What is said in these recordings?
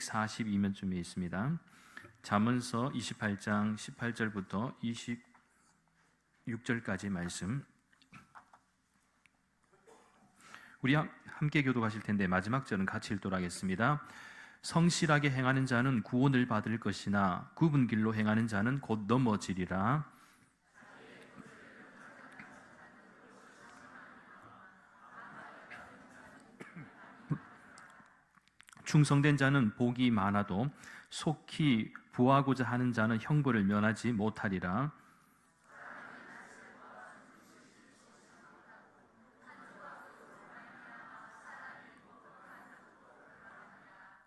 42면쯤에 있습니다. 잠언서 28장 18절부터 26절까지 말씀. 우리 함- 함께 교도하실 텐데 마지막 절은 같이 읽도록 하겠습니다. 성실하게 행하는 자는 구원을 받을 것이나 굽은 길로 행하는 자는 곧 넘어지리라. 충성된 자는 복이 많아도 속히 부하고자 하는 자는 형벌을 면하지 못하리라.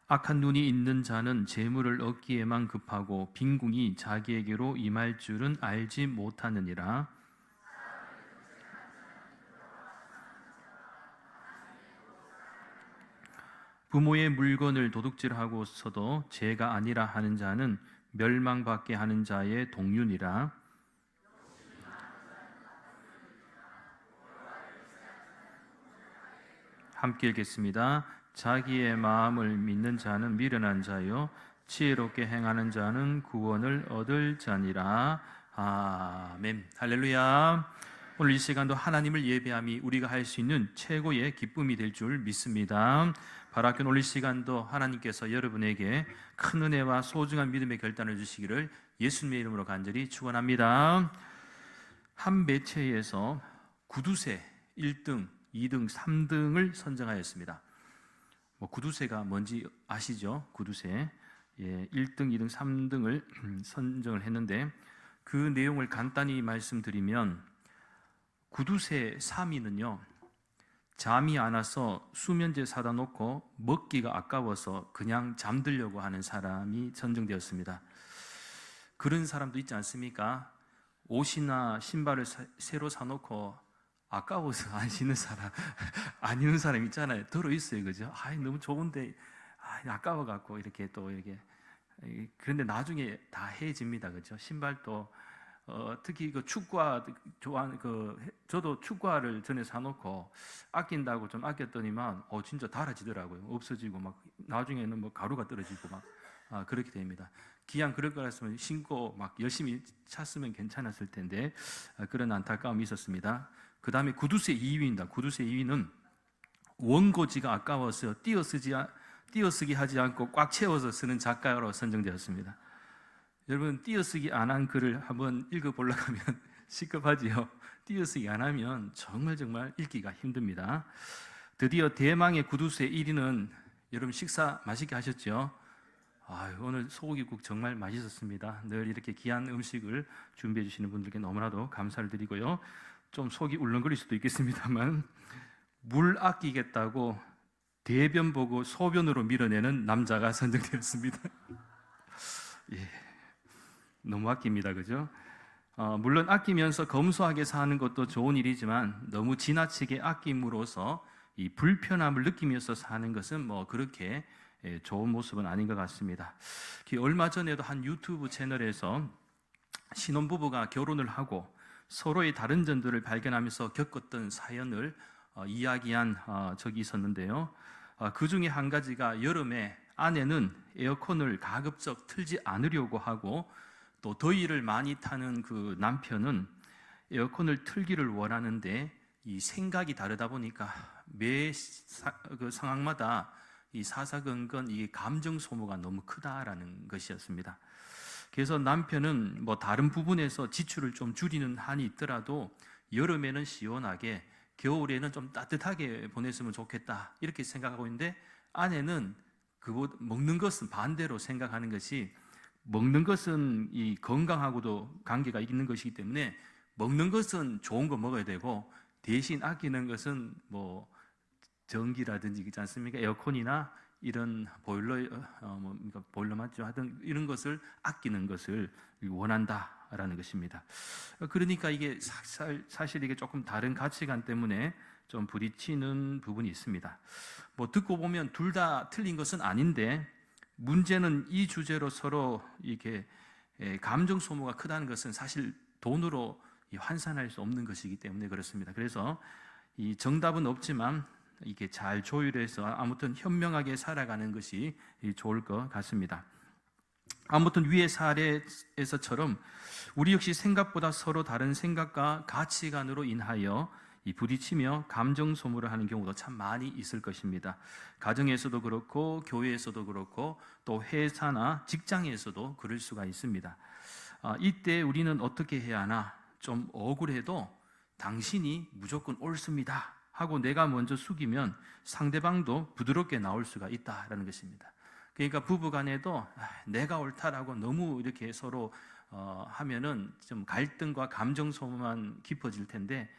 악한 눈이 있는 자는 재물을 얻기에만 급하고 빈궁이 자기에게로 임할 줄은 알지 못하느니라. 부모의 물건을 도둑질하고서도 죄가 아니라 하는 자는 멸망받게 하는 자의 동륜이라. 함께 읽겠습니다. 자기의 마음을 믿는 자는 미련한 자요 지혜롭게 행하는 자는 구원을 얻을 자니라. 아멘. 할렐루야. 오늘 이 시간도 하나님을 예배함이 우리가 할 수 있는 최고의 기쁨이 될 줄 믿습니다. 바라큐 올릴 시간도 하나님께서 여러분에게 큰 은혜와 소중한 믿음의 결단을 주시기를 예수님의 이름으로 간절히 축원합니다. 한 매체에서 구두쇠 1등, 2등, 3등을 선정하였습니다. 뭐 구두쇠가 뭔지 아시죠? 구두쇠. 예, 1등, 2등, 3등을 선정을 했는데 그 내용을 간단히 말씀드리면 구두쇠 3위는요. 잠이 안 와서 수면제 사다 놓고 먹기가 아까워서 그냥 잠들려고 하는 사람이 선정되었습니다. 그런 사람도 있지 않습니까? 옷이나 신발을 사- 새로 사놓고 아까워서 안 신는 사람, 안 입는 사람 있잖아요. 들어 있어요, 그죠? 아, 너무 좋은데 아, 아까워 갖고 이렇게 또 이렇게 이- 그런데 나중에 다 해집니다, 그죠? 신발도 어, 특히 그 축구화 좋아하는 그 해- 저도 축구화를 전에 사놓고 아낀다고 좀 아꼈더니만 어 진짜 달아지더라고요. 없어지고 막 나중에는 뭐 가루가 떨어지고 막 아, 그렇게 됩니다. 기왕 그럴 거였으면 신고 막 열심히 찼으면 괜찮았을 텐데 아, 그런 안타까움이 있었습니다. 그 다음에 구두쇠 2위입니다. 구두쇠 2위는 원고지가 아까워서 띄어쓰지 아- 띄어쓰기 하지 않고 꽉 채워서 쓰는 작가로 선정되었습니다. 여러분 띄어쓰기 안 한 글을 한번 읽어보려고 하면 시급하지요. 띄어쓰기 안 하면 정말 정말 읽기가 힘듭니다. 드디어 대망의 구두쇠 1위는 여러분 식사 맛있게 하셨죠? 아유, 오늘 소고기국 정말 맛있었습니다. 늘 이렇게 귀한 음식을 준비해 주시는 분들께 너무나도 감사를 드리고요. 좀 속이 울렁거릴 수도 있겠습니다만 물 아끼겠다고 대변 보고 소변으로 밀어내는 남자가 선정되었습니다. 예, 너무 아낍니다, 그죠? 어, 물론 아끼면서 검소하게 사는 것도 좋은 일이지만 너무 지나치게 아낌으로써 이 불편함을 느끼면서 사는 것은 뭐 그렇게 예, 좋은 모습은 아닌 것 같습니다. 그 얼마 전에도 한 유튜브 채널에서 신혼부부가 결혼을 하고 서로의 다른 점들을 발견하면서 겪었던 사연을 어, 이야기한 어, 적이 있었는데요. 어, 그 중에 한 가지가 여름에 아내는 에어컨을 가급적 틀지 않으려고 하고 또 더위를 많이 타는 그 남편은 에어컨을 틀기를 원하는데 이 생각이 다르다 보니까 매 사, 그 상황마다 이 사사건건 이 감정 소모가 너무 크다라는 것이었습니다. 그래서 남편은 뭐 다른 부분에서 지출을 좀 줄이는 한이 있더라도 여름에는 시원하게 겨울에는 좀 따뜻하게 보냈으면 좋겠다 이렇게 생각하고 있는데 아내는 그 먹는 것은 반대로 생각하는 것이 먹는 것은 이 건강하고도 관계가 있는 것이기 때문에 먹는 것은 좋은 거 먹어야 되고 대신 아끼는 것은 뭐 전기라든지 있지 않습니까? 에어컨이나 이런 보일러 어, 뭐 그러니까 보일러 맞죠? 하여튼 이런 것을 아끼는 것을 원한다라는 것입니다. 그러니까 이게 사실, 사실 이게 조금 다른 가치관 때문에 좀 부딪히는 부분이 있습니다. 뭐 듣고 보면 둘 다 틀린 것은 아닌데 문제는 이 주제로 서로 이렇게 에, 감정 소모가 크다는 것은 사실 돈으로 이 환산할 수 없는 것이기 때문에 그렇습니다. 그래서 이 정답은 없지만 이게 잘 조율해서 아무튼 현명하게 살아가는 것이 좋을 것 같습니다. 아무튼 위의 사례에서처럼 우리 역시 생각보다 서로 다른 생각과 가치관으로 인하여 이 부딪히며 감정 소모를 하는 경우도 참 많이 있을 것입니다. 가정에서도 그렇고 교회에서도 그렇고 또 회사나 직장에서도 그럴 수가 있습니다. 아, 이때 우리는 어떻게 해야 하나? 좀 억울해도 당신이 무조건 옳습니다. 하고 내가 먼저 숙이면 상대방도 부드럽게 나올 수가 있다라는 것입니다. 그러니까 부부 간에도 아, 내가 옳다라고 너무 이렇게 서로 어, 하면은 좀 갈등과 감정 소모만 깊어질 텐데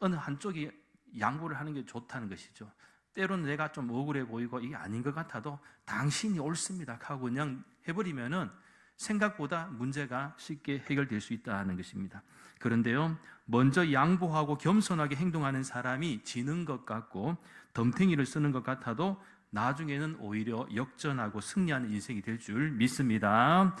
어느 한쪽이 양보를 하는 게 좋다는 것이죠. 때로는 내가 좀 억울해 보이고 이게 아닌 것 같아도 당신이 옳습니다 하고 그냥 해버리면은 생각보다 문제가 쉽게 해결될 수 있다는 것입니다. 그런데요, 먼저 양보하고 겸손하게 행동하는 사람이 지는 것 같고 덤탱이를 쓰는 것 같아도 나중에는 오히려 역전하고 승리하는 인생이 될 줄 믿습니다.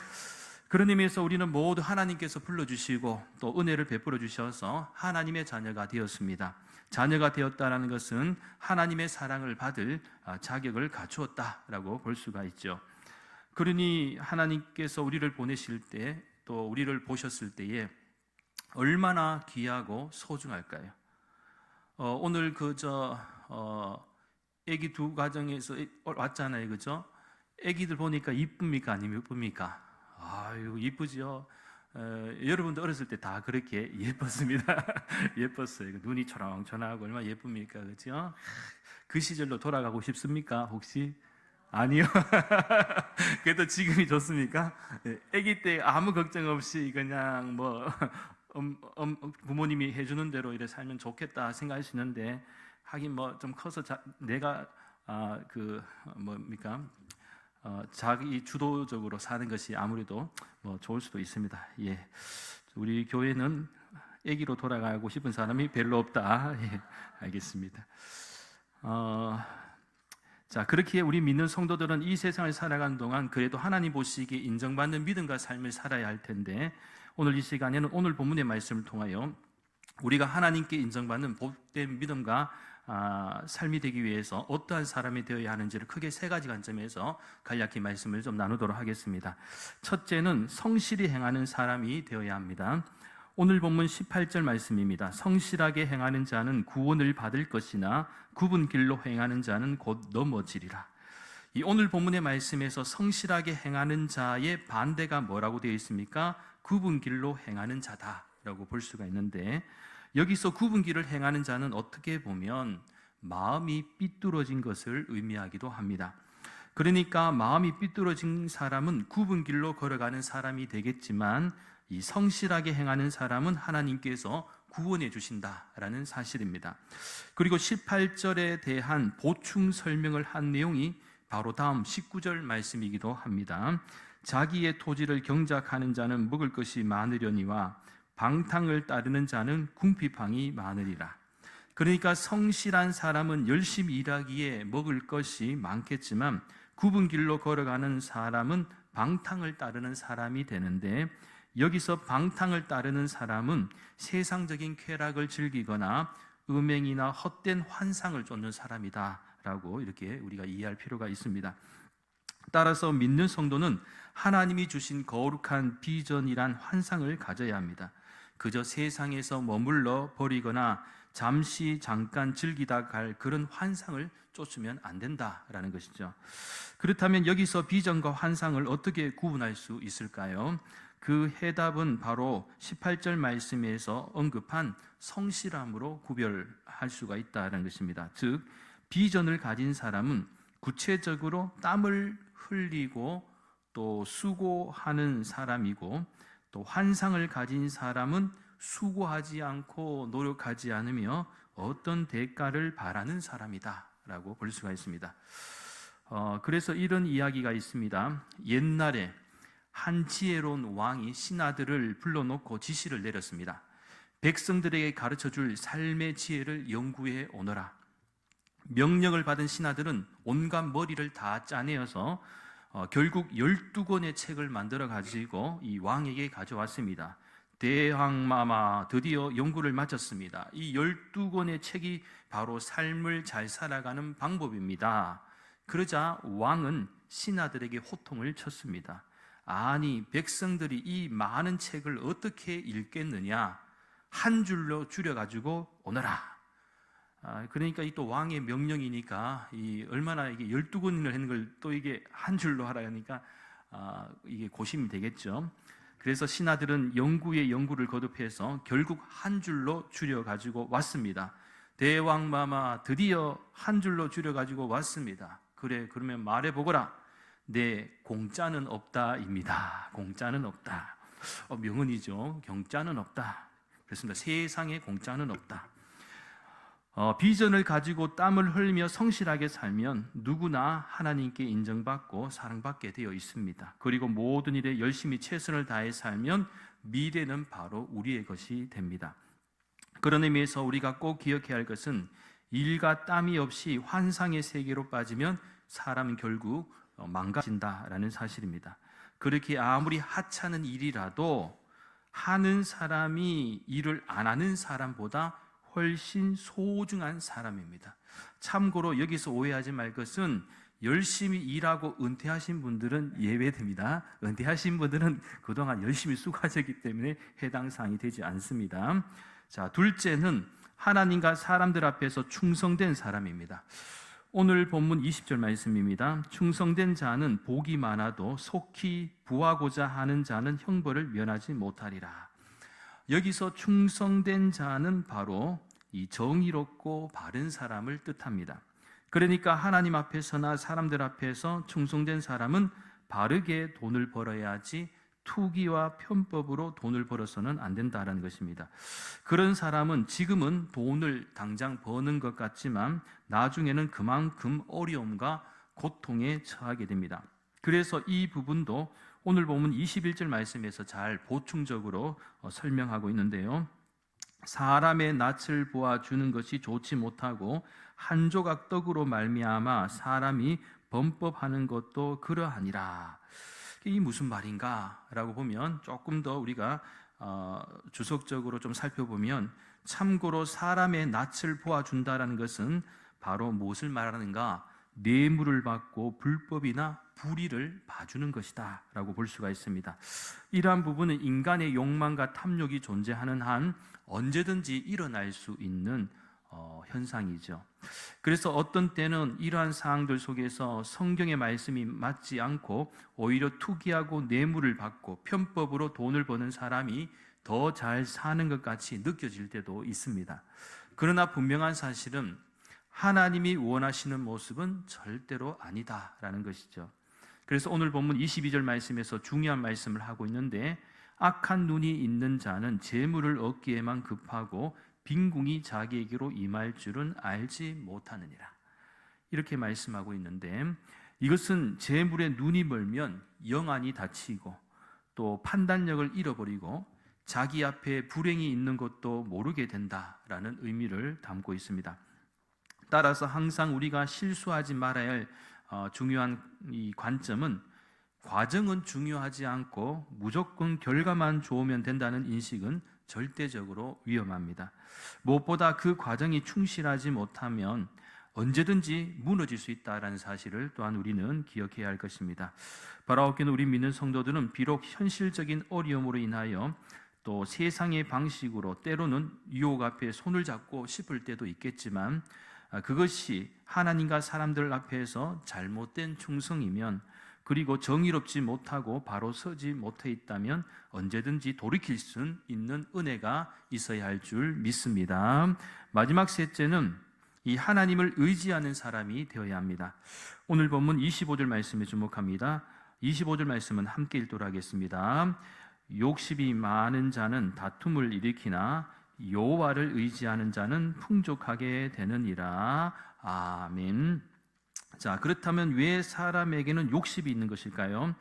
그런 의미에서 우리는 모두 하나님께서 불러주시고 또 은혜를 베풀어 주셔서 하나님의 자녀가 되었습니다. 자녀가 되었다라는 것은 하나님의 사랑을 받을 아, 자격을 갖추었다라고 볼 수가 있죠. 그러니 하나님께서 우리를 보내실 때 또 우리를 보셨을 때에 얼마나 귀하고 소중할까요? 어, 오늘 그저 어, 아기 두 가정에서 왔잖아요, 그죠? 아기들 보니까 이쁩니까, 아니면 이쁩니까? 아유 이쁘죠. 어, 여러분도 어렸을 때 다 그렇게 예뻤습니다. 예뻤어요. 눈이 초롱초롱하고 얼마나 예쁩니까, 그죠? 그 시절로 돌아가고 싶습니까, 혹시? 아니요. 그래도 지금이 좋습니까? 예, 아기 때 아무 걱정 없이 그냥 뭐 음, 음, 부모님이 해주는 대로 이래 살면 좋겠다 생각하시는데 하긴 뭐 좀 커서 자, 내가 아, 그 뭡니까 어, 자기 주도적으로 사는 것이 아무래도 뭐 좋을 수도 있습니다. 예, 우리 교회는 아기로 돌아가고 싶은 사람이 별로 없다. 예, 알겠습니다. 어, 자, 그렇게 우리 믿는 성도들은 이 세상을 살아가는 동안 그래도 하나님 보시기에 인정받는 믿음과 삶을 살아야 할 텐데 오늘 이 시간에는 오늘 본문의 말씀을 통하여 우리가 하나님께 인정받는 복된 믿음과 아, 삶이 되기 위해서 어떠한 사람이 되어야 하는지를 크게 세 가지 관점에서 간략히 말씀을 좀 나누도록 하겠습니다. 첫째는 성실히 행하는 사람이 되어야 합니다. 오늘 본문 18절 말씀입니다. 성실하게 행하는 자는 구원을 받을 것이나 굽은 길로 행하는 자는 곧 넘어지리라. 이 오늘 본문의 말씀에서 성실하게 행하는 자의 반대가 뭐라고 되어 있습니까? 굽은 길로 행하는 자다라고 볼 수가 있는데 여기서 길을 행하는 자는 어떻게 보면 마음이 삐뚤어진 것을 의미하기도 합니다. 그러니까 마음이 삐뚤어진 사람은 굽은 길로 걸어가는 사람이 되겠지만 이 성실하게 행하는 사람은 하나님께서 구원해 주신다라는 사실입니다. 그리고 18절에 대한 보충 설명을 한 내용이 바로 다음 19절 말씀이기도 합니다. 자기의 토지를 경작하는 자는 먹을 것이 많으려니와 방탕을 따르는 자는 궁핍함이 많으리라. 그러니까 성실한 사람은 열심히 일하기에 먹을 것이 많겠지만 굽은 길로 걸어가는 사람은 방탕을 따르는 사람이 되는데 여기서 방탕을 따르는 사람은 세상적인 쾌락을 즐기거나 음행이나 헛된 환상을 쫓는 사람이다라고 이렇게 우리가 이해할 필요가 있습니다. 따라서 믿는 성도는 하나님이 주신 거룩한 비전이란 환상을 가져야 합니다. 그저 세상에서 머물러 버리거나 잠시 잠깐 즐기다 갈 그런 환상을 쫓으면 안 된다라는 것이죠. 그렇다면 여기서 비전과 환상을 어떻게 구분할 수 있을까요? 그 해답은 바로 18절 말씀에서 언급한 성실함으로 구별할 수가 있다는 것입니다. 즉, 비전을 가진 사람은 구체적으로 땀을 흘리고 또 수고하는 사람이고 또 환상을 가진 사람은 수고하지 않고 노력하지 않으며 어떤 대가를 바라는 사람이다라고 볼 수가 있습니다. 어, 그래서 이런 이야기가 있습니다. 옛날에 한 지혜로운 왕이 신하들을 불러놓고 지시를 내렸습니다. 백성들에게 가르쳐 줄 삶의 지혜를 연구해 오너라. 명령을 받은 신하들은 온갖 머리를 다 짜내어서 어, 결국 12권의 책을 만들어 가지고 이 왕에게 가져왔습니다. 대왕마마 드디어 연구를 마쳤습니다. 이 12권의 책이 바로 삶을 잘 살아가는 방법입니다. 그러자 왕은 신하들에게 호통을 쳤습니다. 아니, 백성들이 이 많은 책을 어떻게 읽겠느냐? 한 줄로 줄여가지고 오너라. 아, 그러니까 이 또 왕의 명령이니까 이 얼마나 이게 열두 권을 했는 걸 또 이게 한 줄로 하라 하니까 아, 이게 고심이 되겠죠. 그래서 신하들은 연구에 연구를 거듭해서 결국 한 줄로 줄여 가지고 왔습니다. 대왕 마마 드디어 한 줄로 줄여 가지고 왔습니다. 그래 그러면 말해 보거라. 네 공짜는 없다입니다. 공짜는 없다. 어, 명언이죠. 경짜는 없다. 그렇습니다. 세상에 공짜는 없다. 어, 비전을 가지고 땀을 흘리며 성실하게 살면 누구나 하나님께 인정받고 사랑받게 되어 있습니다. 그리고 모든 일에 열심히 최선을 다해 살면 미래는 바로 우리의 것이 됩니다. 그런 의미에서 우리가 꼭 기억해야 할 것은 일과 땀이 없이 환상의 세계로 빠지면 사람은 결국 어, 망가진다라는 사실입니다. 그렇게 아무리 하찮은 일이라도 하는 사람이 일을 안 하는 사람보다 훨씬 소중한 사람입니다. 참고로 여기서 오해하지 말 것은 열심히 일하고 은퇴하신 분들은 예외됩니다. 은퇴하신 분들은 그동안 열심히 수고하셨기 때문에 해당 사항이 되지 않습니다. 자, 둘째는 하나님과 사람들 앞에서 충성된 사람입니다. 오늘 본문 20절 말씀입니다. 충성된 자는 복이 많아도 속히 부하고자 하는 자는 형벌을 면하지 못하리라. 여기서 충성된 자는 바로 이 정의롭고 바른 사람을 뜻합니다. 그러니까 하나님 앞에서나 사람들 앞에서 충성된 사람은 바르게 돈을 벌어야지 투기와 편법으로 돈을 벌어서는 안 된다라는 것입니다. 그런 사람은 지금은 돈을 당장 버는 것 같지만 나중에는 그만큼 어려움과 고통에 처하게 됩니다. 그래서 이 부분도 오늘 보면 21절 말씀에서 잘 보충적으로 어, 설명하고 있는데요. 사람의 낯을 보아 주는 것이 좋지 못하고 한 조각 떡으로 말미암아 사람이 범법하는 것도 그러하니라. 이 무슨 말인가라고 보면 조금 더 우리가 어, 주석적으로 좀 살펴보면 참고로 사람의 낯을 보아 준다라는 것은 바로 무엇을 말하는가? 뇌물을 받고 불법이나 불의를 봐주는 것이다 라고 볼 수가 있습니다. 이러한 부분은 인간의 욕망과 탐욕이 존재하는 한 언제든지 일어날 수 있는 어, 현상이죠. 그래서 어떤 때는 이러한 상황들 속에서 성경의 말씀이 맞지 않고 오히려 투기하고 뇌물을 받고 편법으로 돈을 버는 사람이 더 잘 사는 것 같이 느껴질 때도 있습니다. 그러나 분명한 사실은 하나님이 원하시는 모습은 절대로 아니다라는 것이죠. 그래서 오늘 본문 22절 말씀에서 중요한 말씀을 하고 있는데 악한 눈이 있는 자는 재물을 얻기에만 급하고 빈궁이 자기에게로 임할 줄은 알지 못하느니라. 이렇게 말씀하고 있는데 이것은 재물에 눈이 멀면 영안이 닫히고 또 판단력을 잃어버리고 자기 앞에 불행이 있는 것도 모르게 된다라는 의미를 담고 있습니다. 따라서 항상 우리가 실수하지 말아야 할 어, 중요한 이 관점은 과정은 중요하지 않고 무조건 결과만 좋으면 된다는 인식은 절대적으로 위험합니다. 무엇보다 그 과정이 충실하지 못하면 언제든지 무너질 수 있다라는 사실을 또한 우리는 기억해야 할 것입니다. 바라옵기는 우리 믿는 성도들은 비록 현실적인 어려움으로 인하여 또 세상의 방식으로 때로는 유혹 앞에 손을 잡고 싶을 때도 있겠지만 아, 그것이 하나님과 사람들 앞에서 잘못된 충성이면 그리고 정의롭지 못하고 바로 서지 못해 있다면 언제든지 돌이킬 수 있는 은혜가 있어야 할 줄 믿습니다. 마지막 셋째는 이 하나님을 의지하는 사람이 되어야 합니다. 오늘 본문 25절 말씀에 주목합니다. 25절 말씀은 함께 읽도록 하겠습니다. 욕심이 많은 자는 다툼을 일으키나 여호와를 의지하는 자는 풍족하게 되느니라. 아멘. 자, 그렇다면 왜 사람에게는 욕심이 있는 것일까요?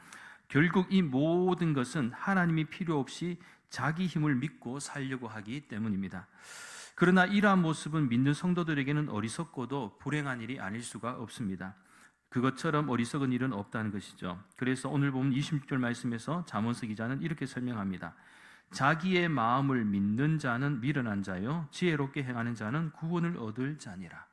결국 이 모든 것은 하나님이 필요 없이 자기 힘을 믿고 살려고 하기 때문입니다. 그러나 이러한 모습은 믿는 성도들에게는 어리석고도 불행한 일이 아닐 수가 없습니다. 그것처럼 어리석은 일은 없다는 것이죠. 그래서 오늘 보면 26절 말씀에서 잠언서 기자는 이렇게 설명합니다. 자기의 마음을 믿는 자는 미련한 자요 지혜롭게 행하는 자는 구원을 얻을 자니라.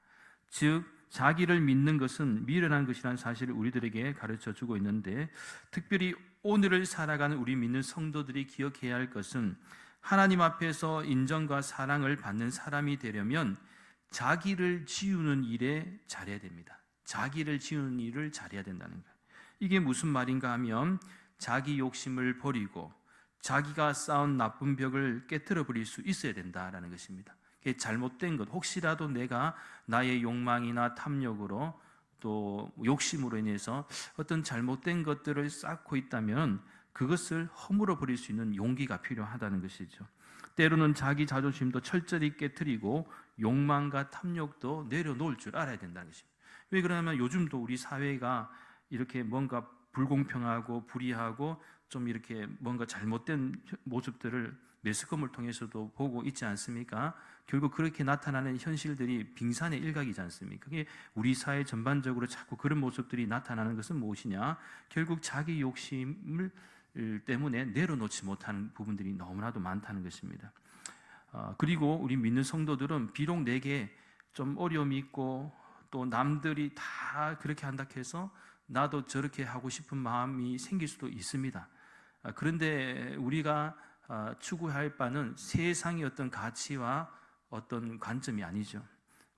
즉 자기를 믿는 것은 미련한 것이라는 사실을 우리들에게 가르쳐 주고 있는데 특별히 오늘을 살아가는 우리 믿는 성도들이 기억해야 할 것은 하나님 앞에서 인정과 사랑을 받는 사람이 되려면 자기를 지우는 일에 잘해야 됩니다. 자기를 지우는 일을 잘해야 된다는 거예요. 이게 무슨 말인가 하면 자기 욕심을 버리고 자기가 쌓은 나쁜 벽을 깨뜨려 버릴 수 있어야 된다라는 것입니다. 그게 잘못된 것 혹시라도 내가 나의 욕망이나 탐욕으로 또 욕심으로 인해서 어떤 잘못된 것들을 쌓고 있다면 그것을 허물어 버릴 수 있는 용기가 필요하다는 것이죠. 때로는 자기 자존심도 철저히 깨뜨리고 욕망과 탐욕도 내려놓을 줄 알아야 된다는 것입니다. 왜 그러냐면 요즘도 우리 사회가 이렇게 뭔가 불공평하고 불의하고 좀 이렇게 뭔가 잘못된 모습들을 매스컴을 통해서도 보고 있지 않습니까? 결국 그렇게 나타나는 현실들이 빙산의 일각이지 않습니까? 그게 우리 사회 전반적으로 자꾸 그런 모습들이 나타나는 것은 무엇이냐? 결국 자기 욕심을 때문에 내려놓지 못하는 부분들이 너무나도 많다는 것입니다. 어, 그리고 우리 믿는 성도들은 비록 내게 좀 어려움이 있고 또 남들이 다 그렇게 한다 해서 나도 저렇게 하고 싶은 마음이 생길 수도 있습니다. 아, 그런데 우리가 아, 추구할 바는 세상의 어떤 가치와 어떤 관점이 아니죠.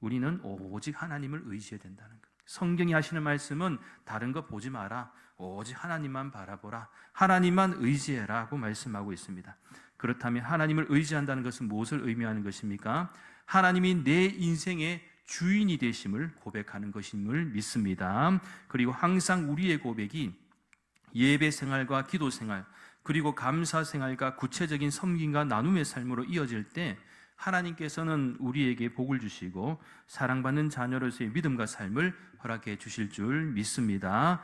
우리는 오직 하나님을 의지해야 된다는 것. 성경이 하시는 말씀은 다른 거 보지 마라. 오직 하나님만 바라보라. 하나님만 의지해라고 말씀하고 있습니다. 그렇다면 하나님을 의지한다는 것은 무엇을 의미하는 것입니까? 하나님이 내 인생의 주인이 되심을 고백하는 것임을 믿습니다. 그리고 항상 우리의 고백이 예배 생활과 기도 생활, 그리고 감사 생활과 구체적인 섬김과 나눔의 삶으로 이어질 때 하나님께서는 우리에게 복을 주시고 사랑받는 자녀로서의 믿음과 삶을 허락해 주실 줄 믿습니다.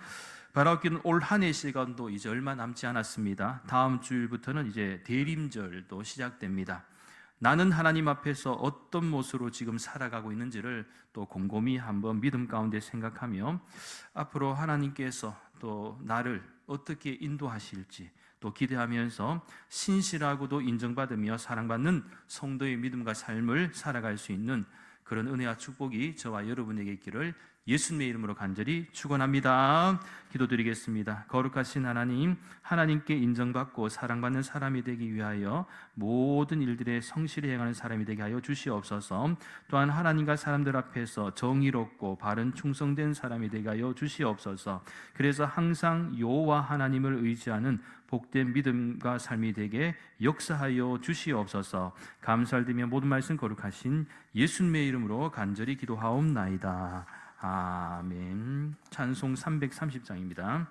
바라옵기는 올 한 해 시간도 이제 얼마 남지 않았습니다. 다음 주일부터는 이제 대림절도 시작됩니다. 나는 하나님 앞에서 어떤 모습으로 지금 살아가고 있는지를 또 곰곰이 한번 믿음 가운데 생각하며 앞으로 하나님께서 또 나를 어떻게 인도하실지 또 기대하면서 신실하고도 인정받으며 사랑받는 성도의 믿음과 삶을 살아갈 수 있는 그런 은혜와 축복이 저와 여러분에게 있기를 예수님의 이름으로 간절히 축원합니다. 기도드리겠습니다. 거룩하신 하나님, 하나님께 인정받고 사랑받는 사람이 되기 위하여 모든 일들에 성실히 행하는 사람이 되게 하여 주시옵소서. 또한 하나님과 사람들 앞에서 정의롭고 바른 충성된 사람이 되게 하여 주시옵소서. 그래서 항상 여호와 하나님을 의지하는 복된 믿음과 삶이 되게 역사하여 주시옵소서. 감사드리며 모든 말씀 거룩하신 예수님의 이름으로 간절히 기도하옵나이다. 아멘. 찬송 330장입니다.